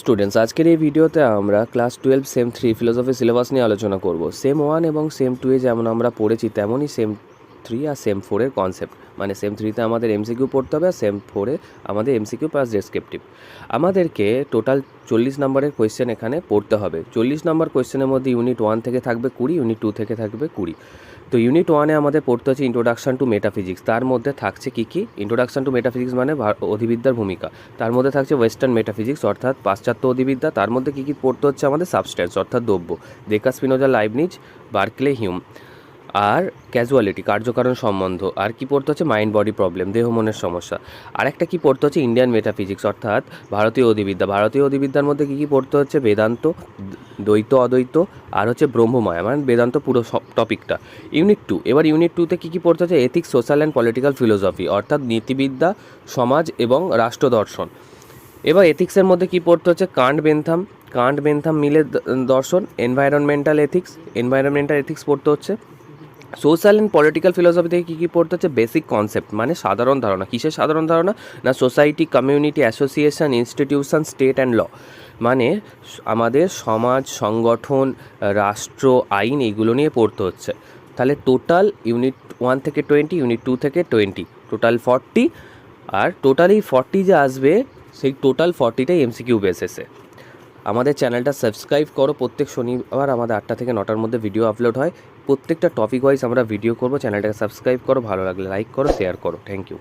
Students আজকের এই ভিডিওতে আমরা class twelve sem three philosophy syllabus নিয়ে আলোচনা করব। সেম ওয়ান এবং সেম টুয়ে যেমন আমরা পড়েছি, তেমনই সেম থ্রি আর সেম ফোরের কনসেপ্ট মানে সেম থ্রিতে আমাদের এমসিকিউ পড়তে হবে আর সেম ফোরে আমাদের এমসিকিউ প্লাস ডেসক্রিপটিভ আমাদেরকে টোটাল চল্লিশ নম্বরের কোয়েশ্চেন এখানে পড়তে হবে। চল্লিশ নম্বর কোয়েশ্চেনের মধ্যে ইউনিট ওয়ান থেকে থাকবে কুড়ি ইউনিট টু থেকে থাকবে কুড়ি। তো ইউনিট ওয়ানে আমাদের পড়তে হচ্ছে ইন্ট্রোডাকশন টু মেটাফিজিক্স তার মধ্যে থাকছে কী কী? ইন্ট্রোডাকশন টু মেটাফিজিক্স মানে অধিবিদ্যার ভূমিকা। তার মধ্যে থাকছে ওয়েস্টার্ন মেটাফিজিক্স অর্থাৎ পাশ্চাত্য অধিবিদ্যা। তার মধ্যে কী কী পড়তে হচ্ছে আমাদের সাবস্ট্যান্স অর্থাৎ দ্রব্য। দেকা স্পিনোজা লাইবনিজ বার্কলে হিউম আর ক্যাজুয়ালিটি কার্যকারণ সম্বন্ধ, আর কি পড়তে হচ্ছে? মাইন্ড বডি প্রবলেম দেহ, মনের সমস্যা। আর একটা কি পড়তে হচ্ছে? ইন্ডিয়ান মেটাফিজিক্স অর্থাৎ ভারতীয় অধিবিদ্যা। ভারতীয় অধিবিদ্যার মধ্যে কী কী পড়তে হচ্ছে? বেদান্ত, দ্বৈত, অদ্বৈত, আর হচ্ছে ব্রহ্মমায়া। মানে বেদান্ত পুরো সব টপিকটা ইউনিট টু এবার ইউনিট টুতে কী কী পড়তে হচ্ছে? Ethics social and political philosophy অর্থাৎ নীতিবিদ্যা, সমাজ এবং রাষ্ট্র দর্শন। এবার এথিক্সের মধ্যে কি পড়তে হচ্ছে? কান্ট বেন্থাম কান্ট বেন্থাম মিলে দর্শন। এনভায়রনমেন্টাল এথিক্স এনভায়রনমেন্টাল এথিক্স পড়তে হচ্ছে। সোশ্যাল অ্যান্ড পলিটিক্যাল ফিলোসফি থেকে কী কী পড়তে হচ্ছে? বেসিক কনসেপ্ট মানে সাধারণ ধারণা। কিসের সাধারণ ধারণা? না, society, community, association, institution, state and law. মানে আমাদের সমাজ, সংগঠন, রাষ্ট্র, আইন এইগুলো নিয়ে পড়তে হচ্ছে। তাহলে টোটাল ইউনিট ওয়ান থেকে টোয়েন্টি, ইউনিট টু থেকে টোয়েন্টি। টোটাল ফর্টি, আর টোটাল এই ফর্টি যে আসবে, সেই টোটাল ফর্টিটাই এমসিকিউ বেসেসে। আমাদের চ্যানেলটা সাবস্ক্রাইব করো। প্রত্যেক শনিবার আমাদের আটটা থেকে নটার মধ্যে ভিডিও আপলোড হয়। প্রত্যেকটা টপিক ওয়াইজ আমরা ভিডিও করব। চ্যানেলটাকে সাবস্ক্রাইব করো। ভালো লাগলে লাইক করো শেয়ার করো। Thank you